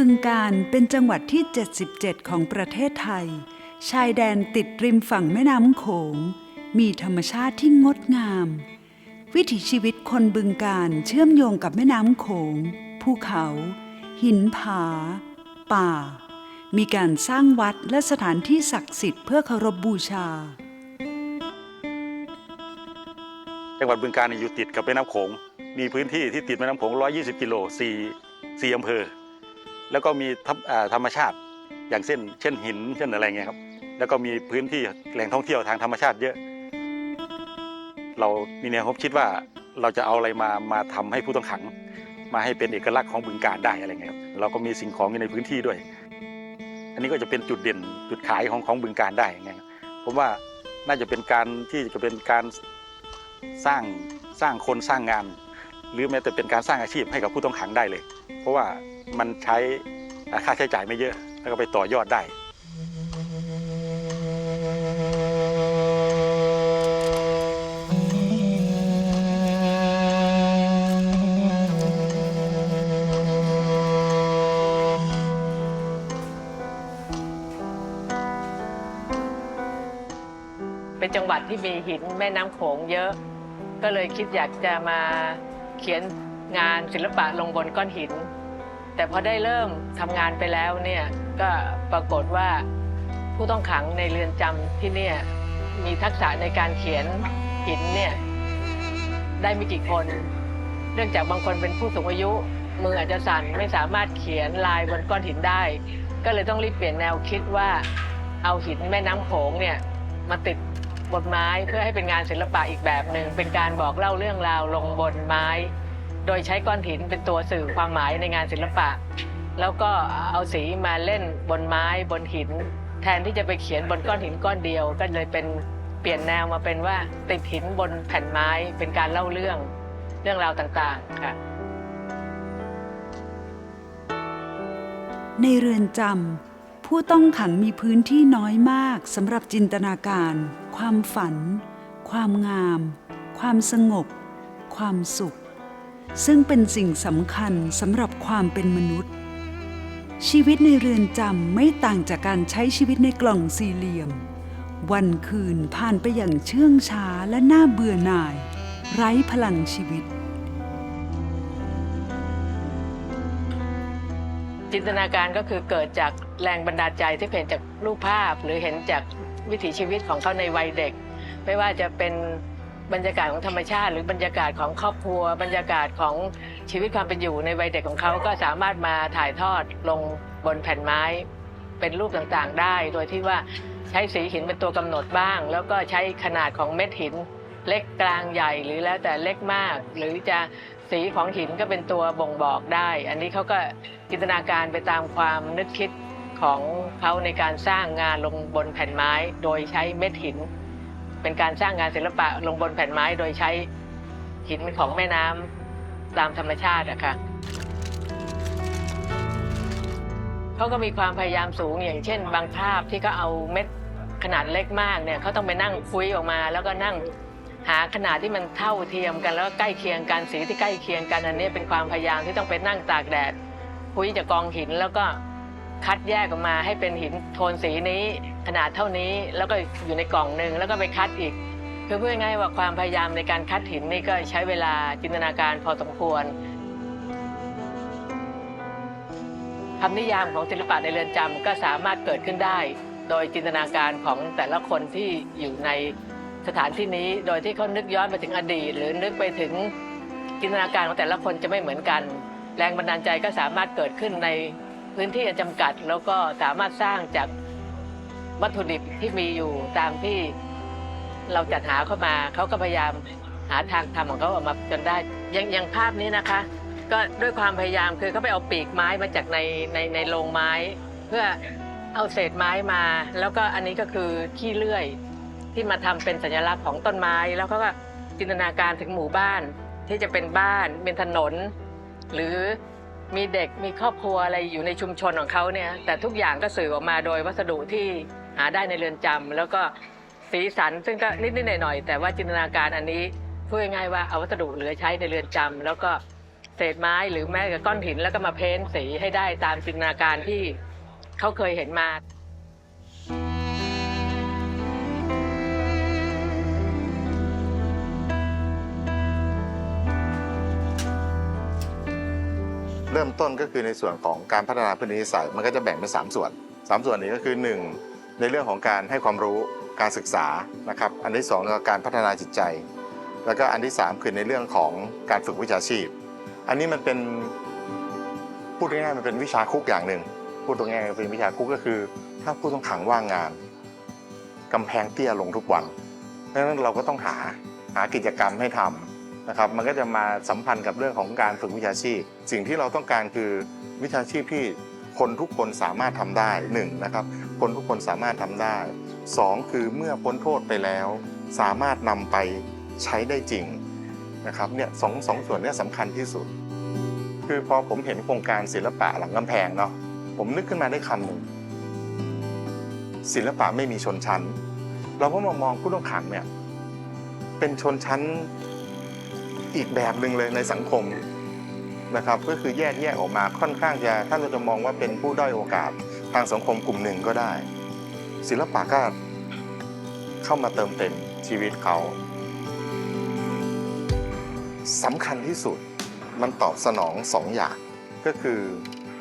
บึงการเป็นจังหวัดที่ 77 ของประเทศไทย ชายแดนติดริมฝั่งแม่น้ำโขง มีธรรมชาติที่งดงาม วิถีชีวิตคนบึงการเชื่อมโยงกับแม่น้ำโขง ภูเขา หินผา ป่า มีการสร้างวัดและสถานที่ศักดิ์สิทธิ์เพื่อเคารพบูชา จังหวัดบึงกาฬเนี่ยอยู่ติดกับแม่น้ำโขง มีพื้นที่ที่ติดแม่น้ำโขง 120 กิโล4 4อำเภอ แล้วก็มีธรรมชาติอย่างเช่น เช่นหินเช่นอะไรเงี้ยครับ แล้วก็มีพื้นที่แหล่งท่องเที่ยวทางธรรมชาติเยอะ เรามีแนวคิดว่าเราจะเอาอะไรมามาทำให้ผู้ต้องขัง มาให้เป็นเอกลักษณ์ของบึงการได้อะไรเงี้ยครับเราก็มีสิ่งของอยู่ในพื้นที่ด้วย อันนี้ก็จะเป็นจุดเด่นจุดขายของของบึงการได้ไงครับผมว่าน่าจะเป็นการที่จะเป็นการสร้างสร้างคนสร้างงาน หรือแม้แต่เป็นการสร้างอาชีพให้กับผู้ต้องขังได้เลย เพราะว่า มันใช้ค่าใช้จ่ายไม่เยอะ แล้วก็ไปต่อยอดได้เป็นจังหวัดที่มีหินแม่น้ำโขงเยอะ ก็เลยคิดอยากจะมาเขียนงานศิลปะลงบนก้อนหิน แต่พอได้เริ่มทำงานไปแล้วเนี่ยก็ปรากฏว่าผู้ต้องขังในเรือนจำที่เนี่ยมีทักษะในการเขียนหินเนี่ยได้ไม่กี่คน เนื่องจากบางคนเป็นผู้สูงอายุ มืออาจจะสั่นไม่สามารถเขียนลายบนก้อนหินได้ ก็เลยต้องรีบเปลี่ยนแนวคิดว่าเอาหินแม่น้ำโขงเนี่ยมาติดบนไม้เพื่อให้เป็นงานศิลปะอีกแบบหนึ่งเป็นการบอกเล่าเรื่องราวลงบนไม้ โดยใช้ก้อนหินเป็นตัวสื่อความหมายในงานศิลปะ แล้วก็เอาสีมาเล่นบนไม้บนหิน แทนที่จะไปเขียนบนก้อนหินก้อนเดียว ก็เลยเป็นเปลี่ยนแนวมาเป็นว่าติดหินบนแผ่นไม้เป็นการเล่าเรื่องเรื่องราวต่างๆค่ะในเรือนจำผู้ต้องขังมีพื้นที่น้อยมากสำหรับจินตนาการ ความฝัน ความงาม ความสงบ ความสุข ซึ่งเป็นสิ่งสำคัญสำหรับความเป็นมนุษย์ ชีวิตในเรือนจำไม่ต่างจากการใช้ชีวิตในกล่องสี่เหลี่ยม วันคืนผ่านไปอย่างเชื่องช้าและน่าเบื่อหน่าย ไร้พลังชีวิต จินตนาการก็คือเกิดจากแรงบันดาลใจที่เห็นจากรูปภาพ หรือเห็นจากวิถีชีวิตของเขาในวัยเด็ก ไม่ว่าจะเป็น บรรยากาศของธรรมชาติ หรือบรรยากาศของครอบครัว บรรยากาศของชีวิตความเป็นอยู่ในวัยเด็กของเขาก็สามารถมาถ่ายทอดลงบนแผ่นไม้ เป็นรูปต่างๆได้ โดยที่ว่าใช้สีหินเป็นตัวกำหนดบ้าง แล้วก็ใช้ขนาดของเม็ดหิน เล็กกลางใหญ่หรือแล้วแต่เล็กมาก หรือจะสีของหินก็เป็นตัวบ่งบอกได้ อันนี้เขาก็จินตนาการไปตามความนึกคิดของเขาในการสร้างงานลงบนแผ่นไม้ โดยใช้เม็ดหิน เป็นการสร้างงานศิลปะลงบนแผ่นไม้โดยใช้หินของแม่น้ำตามธรรมชาติอะค่ะเขาก็มีความพยายามสูงอย่างเช่น บางภาพที่เขาเอาเม็ดขนาดเล็กมากเนี่ยเขาต้องไปนั่งคุยออกมา แล้วก็นั่งหาขนาดที่มันเท่าเทียมกัน แล้วก็ใกล้เคียงกันสีที่ใกล้เคียงกันอันนี้เป็นความพยายามที่ต้องไปนั่งตากแดดคุยจากกองหินแล้วก็คัดแยกออกมาให้เป็นหินโทนสีนี้ ขนาดเท่านี้แล้วก็อยู่ในกล่องหนึ่งแล้วก็ไปคัดอีก คือพูดง่ายๆว่าความพยายามในการคัดหินนี่ก็ใช้เวลาจินตนาการพอสมควรคำนิยามของศิลปะในเรือนจำก็สามารถเกิดขึ้นได้ โดยจินตนาการของแต่ละคนที่อยู่ในสถานที่นี้ โดยที่เขานึกย้อนไปถึงอดีต หรือนึกไปถึงจินตนาการของแต่ละคนจะไม่เหมือนกัน แรงบันดาลใจก็สามารถเกิดขึ้นในพื้นที่จำกัด แล้วก็สามารถสร้างจาก วัตถุดิบที่มีอยู่ตามที่เราจัดหาเข้ามาเขาก็พยายามหาทางทำของเขาออกมาจนได้อย่างอย่างภาพนี้นะคะ ก็ด้วยความพยายามคือเขาไปเอาปีกไม้มาจากในในในโรงไม้ เพื่อเอาเศษไม้มา แล้วก็อันนี้ก็คือขี้เลื่อย ที่มาทำเป็นสัญลักษณ์ของต้นไม้ แล้วเขาก็จินตนาการถึงหมู่บ้านที่จะเป็นบ้านเป็นถนน หรือมีเด็กมีครอบครัวอะไรอยู่ในชุมชนของเขาเนี่ยแต่ทุกอย่างก็สื่อออกมาโดยวัสดุที่ หาได้ในเรือนจำแล้วก็สีสันซึ่งก็นิดๆหน่อยๆแต่ว่าจินตนาการอันนี้พูดง่ายๆว่าเอาวัสดุเหลือใช้ในเรือนจำแล้วก็เศษไม้หรือแม้แต่ก้อนหินแล้วก็มาเพ้นสีให้ได้ตามจินตนาการที่เขาเคยเห็นมา เริ่มต้นก็คือในส่วนของการพัฒนาพื้นที่นิสัยมันก็จะแบ่งเป็น 3 ส่วน 3 ส่วนนี้ก็คือ 1 ในเรื่องของการให้ความรู้การศึกษานะครับอันที่2ก็การพัฒนาจิตใจ แล้วก็อันที่ 3 คือในเรื่องของการฝึกวิชาชีพ อันนี้มันเป็นพูดง่ายๆมันเป็นวิชาคุกอย่างหนึ่งพูดตรงง่ายๆเป็นวิชาคุกก็คือ ถ้าผู้ต้องขังว่างงานกำแพงเตี้ยลงทุกวันเพราะฉะนั้นเราก็ต้องหาหากิจกรรมให้ทำนะครับ มันก็จะมาสัมพันธ์กับเรื่องของการฝึกวิชาชีพ สิ่งที่เราต้องการคือวิชาชีพที่คนทุกคนสามารถทำได้หนึ่งนะครับ คนทุกคนสามารถทำได้สองคือเมื่อพ้นโทษไปแล้ว สามารถนำไปใช้ได้จริงนะครับเนี่ยสองสองส่วนนี้สำคัญที่สุด คือพอผมเห็นโครงการศิลปะหลังกำแพงเนาะผมนึกขึ้นมาได้คำหนึ่งศิลปะไม่มีชนชั้น เราก็มามองผู้ต้องขังเนี่ยเป็นชนชั้นอีกแบบหนึ่งเลยในสังคมนะครับ ก็คือแยกแยกออกมาค่อนข้างจะถ้าเราจะมองว่าเป็นผู้ด้อยโอกาส ทางสังคมกลุ่มหนึ่งก็ได้ ศิลปะก็เข้ามาเติมเต็มชีวิตเขาสำคัญที่สุดมันตอบสนองสองอย่าง ก็คือ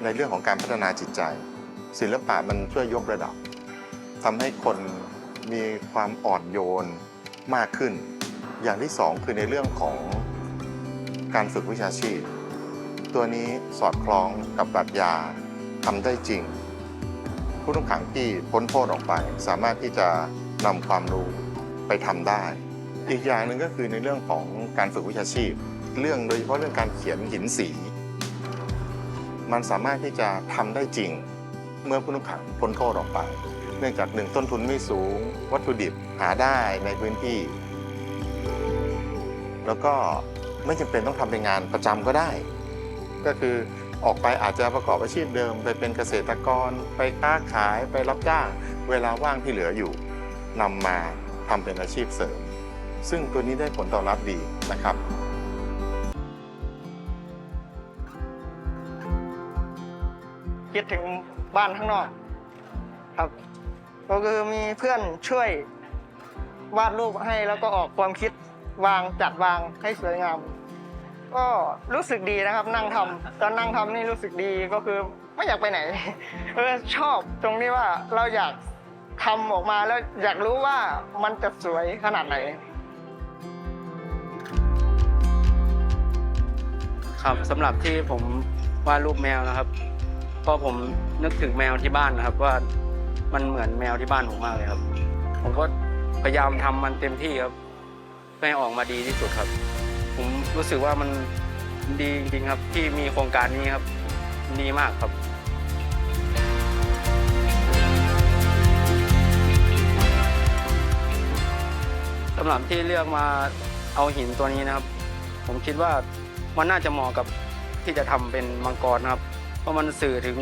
ในเรื่องของการพัฒนาจิตใจ ศิลปะมันช่วยยกระดับทำให้คนมีความอ่อนโยนมากขึ้น อย่างที่สองคือในเรื่องของการฝึกวิชาชีพ ตัวนี้สอดคล้องกับปรัชญาทำได้จริง ผู้ต้องขังที่พ้นโทษออกไป สามารถที่จะนำความรู้ไปทำได้ อีกอย่างหนึ่งก็คือในเรื่องของการฝึกวิชาชีพ เรื่องโดยเฉพาะเรื่องการเขียนหินสี มันสามารถที่จะทำได้จริง เมื่อผู้ต้องขังพ้นโทษออกไป เนื่องจากหนึ่งต้นทุนไม่สูง วัตถุดิบหาได้ในพื้นที่ แล้วก็ไม่จำเป็นต้องทำเป็นงานประจำก็ได้ ก็คือ ออกไปอาจจะประกอบอาชีพเดิม ไปเป็นเกษตรกร ไปค้าขายไปรับจ้าง เวลาว่างที่เหลืออยู่นำมาทำเป็นอาชีพเสริม ซึ่งตัวนี้ได้ผลตอบรับดีนะครับคิดถึงบ้านข้างนอกครับก็คือมีเพื่อนช่วยวาดรูปให้แล้วก็ออกความคิดวางจัดวางให้สวยงาม ก็รู้สึกดีนะครับนั่งทำตอนนั่งทำนี่รู้สึกดีก็คือไม่อยากไปไหนเออชอบตรงที่ว่าเราอยากทำออกมาแล้วอยากรู้ว่ามันจะสวยขนาดไหน ครับสำหรับที่ผมวาดรูปแมวนะครับเพราะผมนึกถึงแมวที่บ้านนะครับ ว่ามันเหมือนแมวที่บ้านผมมากเลยครับ ผมก็พยายามทำมันเต็มที่ครับเพื่อให้ออกมาดีที่สุดครับ ผมรู้สึกว่ามันดีจริงครับที่มีโครงการนี้ครับดีมากครับสำหรับที่เลือกมาเอาหินตัวนี้นะครับ ผมคิดว่ามันน่าจะเหมาะกับที่จะทำเป็นมังกรนะครับ เพราะมันสื่อถึง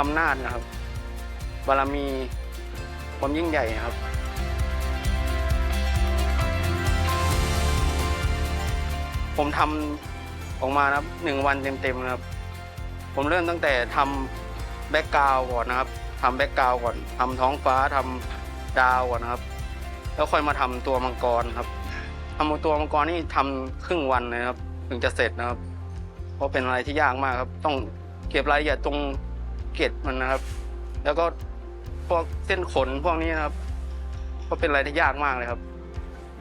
อำนาจนะครับบารมีความยิ่งใหญ่นะครับ ผมทำออกมานะครับหนึ่งวันเต็มๆนะครับ ผมเริ่มตั้งแต่ทำแบ็กกราวก่อนนะครับทำแบ็กกราวก่อนทำท้องฟ้าทำดาวก่อนนะครับ แล้วค่อยมาทำตัวมังกรครับทำตัวมังกรนี่ทำครึ่งวันเลยครับ ถึงจะเสร็จนะครับ เพราะเป็นอะไรที่ยากมากครับ ต้องเก็บรายละเอียดตรงเกล็ดมันนะครับ แล้วก็พวกเส้นขนพวกนี้นะครับ ก็เป็นอะไรที่ยากมากเลยครับ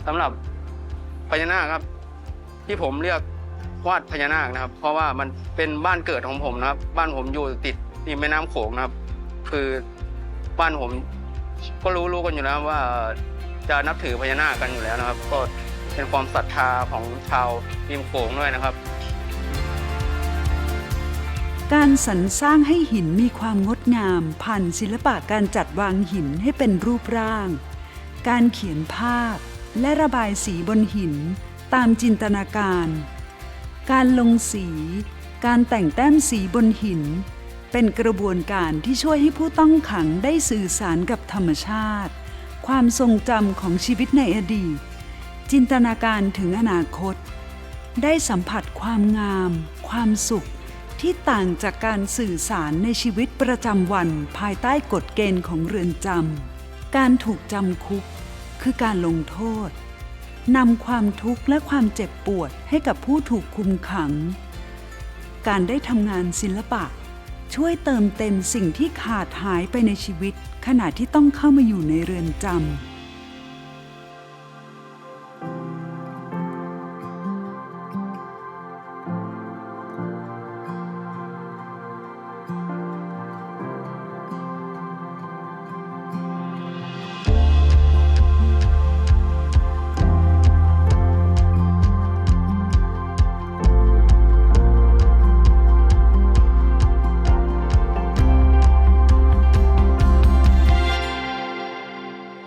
สำหรับพญานาคครับ ที่ผมเลือกวาดพญานาคนะครับ เพราะว่ามันเป็นบ้านเกิดของผมนะครับ บ้านผมอยู่ติดริมแม่น้ำโขงนะครับ คือบ้านผมก็รู้รู้กันอยู่แล้วว่าจะนับถือพญานาคกันอยู่แล้วนะครับ ก็เป็นความศรัทธาของชาวริมโขงด้วยนะครับ การสรรสร้างให้หินมีความงดงามผ่านศิลปะการจัดวางหินให้เป็นรูปร่าง การเขียนภาพและระบายสีบนหิน ตามจินตนาการ การลงสี การแต่งแต้มสีบนหิน เป็นกระบวนการที่ช่วยให้ผู้ต้องขังได้สื่อสารกับธรรมชาติ ความทรงจำของชีวิตในอดีต จินตนาการถึงอนาคต ได้สัมผัสความงาม ความสุขที่ต่างจากการสื่อสารในชีวิตประจำวันภายใต้กฎเกณฑ์ของเรือนจำ การถูกจำคุกคือการลงโทษ นำความทุกข์และความเจ็บปวดให้กับผู้ถูกคุมขัง การได้ทำงานศิลปะ ช่วยเติมเต็มสิ่งที่ขาดหายไปในชีวิต ขณะที่ต้องเข้ามาอยู่ในเรือนจำ